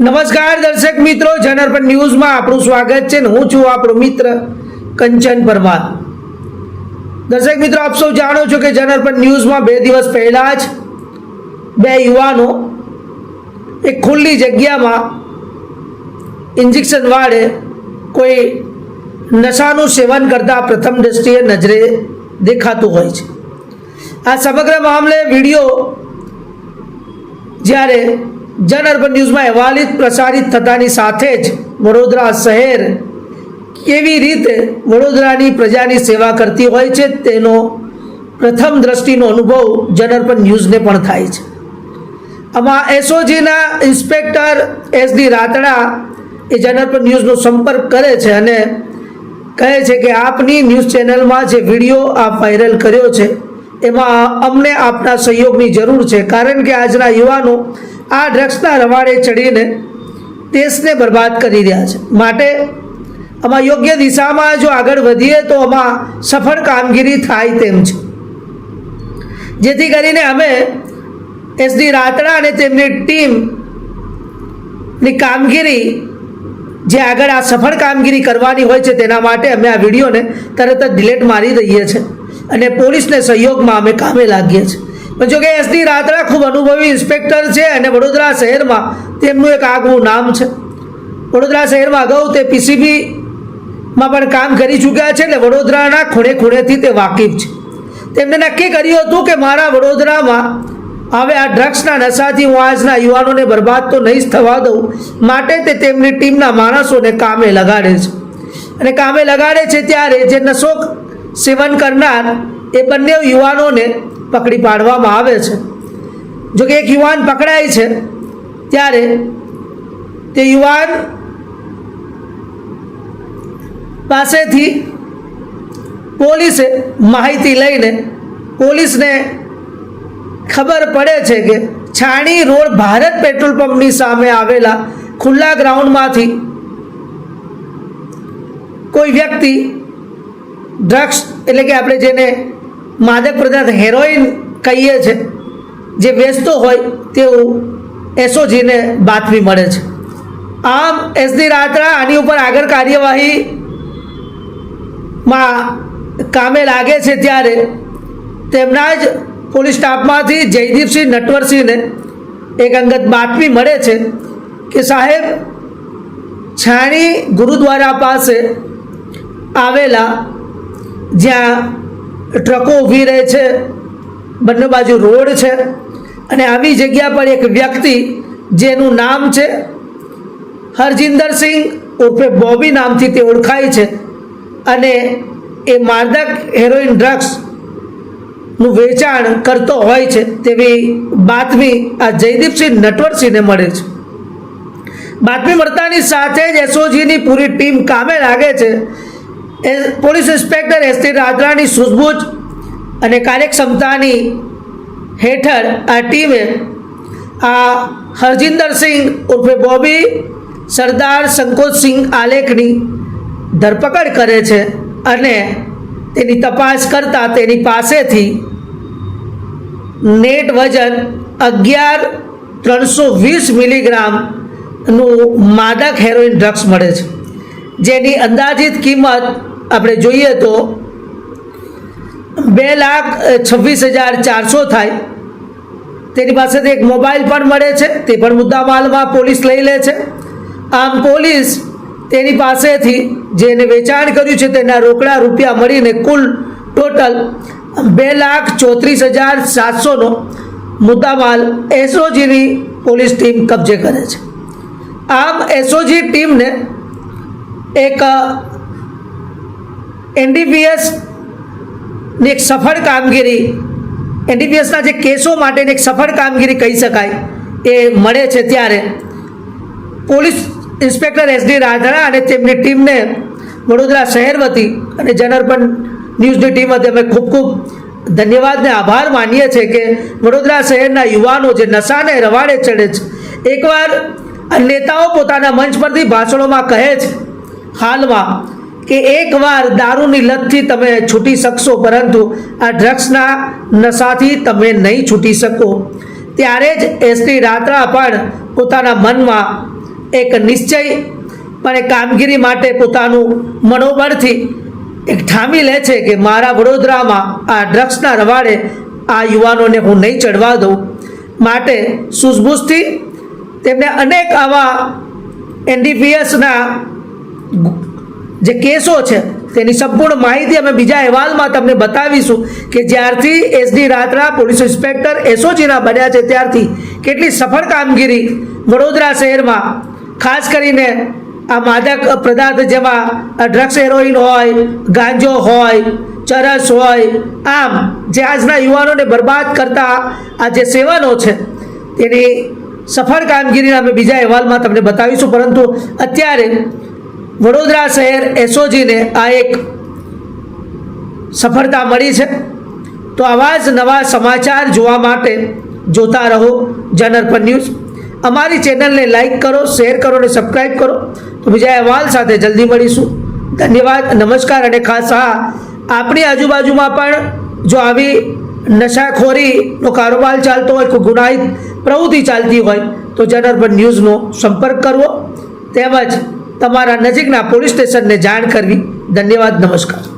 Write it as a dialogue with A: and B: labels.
A: નમસ્કાર દર્શક મિત્રો જનરપન ન્યૂઝમાં આપણું સ્વાગત છે ને હું છું આપણો મિત્ર કંચન પરમાર. દર્શક મિત્રો, આપ સૌ જાણો છો કે જનરપન ન્યૂઝમાં બે દિવસ પહેલાં જ બે યુવાનો એક ખુલ્લી જગ્યામાં ઇન્જેક્શન વાળે કોઈ નશાનું સેવન કરતા પ્રથમ દ્રષ્ટિએ નજરે દેખાતું હોય છે. આ સમગ્ર મામલે વીડિયો જ્યારે જન અર્બન ન્યૂઝમાં અહેવાલિત પ્રસારિત થતાની સાથે જ વડોદરા શહેર કેવી રીતે વડોદરાની પ્રજાની સેવા કરતી હોય છે તેનો પ્રથમ દ્રષ્ટિનો અનુભવ જન અર્બન ન્યૂઝને પણ થાય છે. આમાં એસઓજીના ઇન્સ્પેક્ટર એસ ડી રાતડા એ જન અર્બન ન્યૂઝનો સંપર્ક કરે છે અને કહે છે કે આપની ન્યૂઝ ચેનલમાં જે વીડિયો આપ વાયરલ કર્યો છે એમાં અમને આપના સહયોગની જરૂર છે. કારણ કે આજના યુવાનો આ ડ્રગ્સના રવાડે ચડીને દેશને બરબાદ કરી રહ્યા છે. માટે આમાં યોગ્ય દિશામાં જો આગળ વધીએ તો આમાં સફળ કામગીરી થાય તેમ છે. જેથી કરીને અમે એસડી રાતડા અને તેમની ટીમની કામગીરી, જે આગળ આ સફળ કામગીરી કરવાની હોય છે તેના માટે અમે આ વિડીયોને તરત જ ડિલેટ મારી દઈએ છીએ અને પોલીસને સહયોગમાં અમે કામે લાગીએ છીએ. પણ જો કે એસડી રાત્રા ખૂબ અનુભવી ઇન્સ્પેક્ટર છે અને વડોદરા શહેરમાં તેમનું એક આગવું નામ છે. વડોદરા શહેરમાં અગાઉ તે પીસીબીમાં પણ કામ કરી ચૂક્યા છે એટલે વડોદરાના ખૂણે ખૂણેથી તે વાકેફ છે. તેમને નક્કી કર્યું હતું કે મારા વડોદરામાં હવે આ ડ્રગ્સના નશાથી હું આજના યુવાનોને બરબાદ તો નહીં જ થવા દઉં, માટે તે તેમની ટીમના માણસોને કામે લગાડે છે. અને કામે લગાડે છે ત્યારે જે નશો સેવન કરનાર એ બંને યુવાનોને પકડી પાડવામાં આવે છે. જો કે એક યુવાન પકડાય છે, ત્યારે તે યુવાન પાસેથી પોલીસે માહિતી લઈને પોલીસને ખબર પડે છે કે છાણી રોડ ભારત પેટ્રોલ પંપની સામે આવેલા ખુલ્લા ગ્રાઉન્ડમાંથી કોઈ વ્યક્તિ ડ્રગ્સ એટલે કે આપણે જેને માદક પદાર્થ હેરોઇન કહીએ છે, જે વેચતો હોય તેવું એસઓજીને બાતમી મળે છે. આમ એસની રાત્રા આની ઉપર આગળ કાર્યવાહીમાં કામે લાગે છે ત્યારે તેમના જ પોલીસ સ્ટાફમાંથી જયદીપસિંહ નટવરસિંહને એક અંગત બાતમી મળે છે કે સાહેબ, છાણી ગુરુદ્વારા પાસે આવેલા જ્યાં ટ્રકો ઊભી રહે છે, બંને બાજુ રોડ છે, અને આવી જગ્યા પર એક વ્યક્તિ જેનું નામ છે હરજિંદરસિંહ ઉર્ફે બોબી નામથી તે ઓળખાય છે, અને એ માદક હેરોઇન ડ્રગ્સનું વેચાણ કરતો હોય છે, તેવી બાતમી આ જયદીપસિંહ નટવરસિંહને મળે છે. બાતમી મળતાની સાથે જ એસઓજીની પૂરી ટીમ કામે લાગે છે police inspector S T T રાત્રાની સૂઝબૂછ અને કાર્યક્ષમતાની હેઠળ આ ટીમે આ હરજિંદરસિંહ ઉર્ફે બોબી સરદાર સંકોચસિંહ આલેખની ધરપકડ કરે છે અને તેની તપાસ કરતાં તેની પાસેથી નેટ વજન અગિયાર ત્રણસો વીસ મિલીગ્રામનું માદક હેરોઇન ડ્રગ્સ મળે છે. જેની અંદાજિત કિંમત આપણે જોઈએ તો બે લાખ છવ્વીસ હજાર ચારસો થાય. તેની પાસેથી એક મોબાઈલ પણ મળે છે, તે પણ મુદ્દામાલમાં પોલીસ લઈ લે છે. આમ પોલીસ તેની પાસેથી જેને વેચાણ કર્યું છે, તેના રોકડા રૂપિયા મળીને કુલ ટોટલ બે લાખ ચોત્રીસ હજાર સાતસોનો મુદ્દામાલ એસઓજીની પોલીસ ટીમ કબજે કરે છે. આમ એસઓજી ટીમને એક એનડીપીએસની એક સફળ કામગીરી, એનડીપીએસના જે કેસો માટેની એક સફળ કામગીરી કહી શકાય, એ મળે છે ત્યારે. પોલીસ ઇન્સ્પેક્ટર એસ ડી રાધણા અને તેમની ટીમને વડોદરા શહેર વતી અને જનરપન ન્યૂઝની ટીમ વતી અમે ખૂબ ખૂબ ધન્યવાદને આભાર માનીએ છીએ કે વડોદરા શહેરના યુવાનો જે નશાને રવાડે ચડે છે, એકવાર નેતાઓ પોતાના મંચ પરથી ભાષણોમાં કહે છે હાલમાં કે એકવાર દારૂની લતથી તમે છૂટી શકશો, પરંતુ આ ડ્રગ્સના નશાથી તમે નહીં છૂટી શકો. ત્યારે જ એસટી રાત્રા પણ પોતાના મનમાં એક નિશ્ચય એ કામગીરી માટે પોતાનું મનોબળથી એક ઠામી લે છે કે મારા વડોદરામાં આ ડ્રગ્સના રવાડે આ યુવાનોને હું નહીં ચડવા દઉં. માટે સૂઝબૂઝથી તેમને અનેક આવા એનડીપીએસના જે કેસો છે, તેની સંપૂર્ણ માહિતી અમે બીજા અહેવાલમાં તમને બતાવીશું કે જ્યારથી એસડી રાત્રા પોલીસ ઇન્સ્પેક્ટર એસઓજીના બન્યા છે, ત્યારથી કેટલી સફળ કામગીરી વડોદરા શહેરમાં, ખાસ કરીને આ માદક પદાર્થ જેમાં ડ્રગ્સ હેરોઇન હોય, ગાંજો હોય, ચરસ હોય, આમ જે આજના યુવાનોને બરબાદ કરતા આ જે સેવનો છે, તેની સફળ કામગીરીના અમે બીજા અહેવાલમાં તમને બતાવીશું. પરંતુ અત્યારે વડોદરા શહેર એસઓજીને આ એક સફળતા મળી છે. તો આવા જ નવા સમાચાર જોવા માટે જોતા રહો જનરપન ન્યૂઝ. અમારી ચેનલને લાઇક કરો, શેર કરો અને સબસ્ક્રાઈબ કરો. તો બીજા અહેવાલ સાથે જલ્દી મળીશું. ધન્યવાદ, નમસ્કાર અને ખાસ હા, આપણી આજુબાજુમાં પણ જો આવી નશાખોરીનો કારોબાર ચાલતો હોય, કોઈ ગુનાહિત પ્રવૃત્તિ ચાલતી હોય, તો જનરપન ન્યૂઝનો સંપર્ક કરવો. તેમજ તમારા નજીકના પોલીસ સ્ટેશનને જાણ કરવી. ધન્યવાદ નમસ્કાર.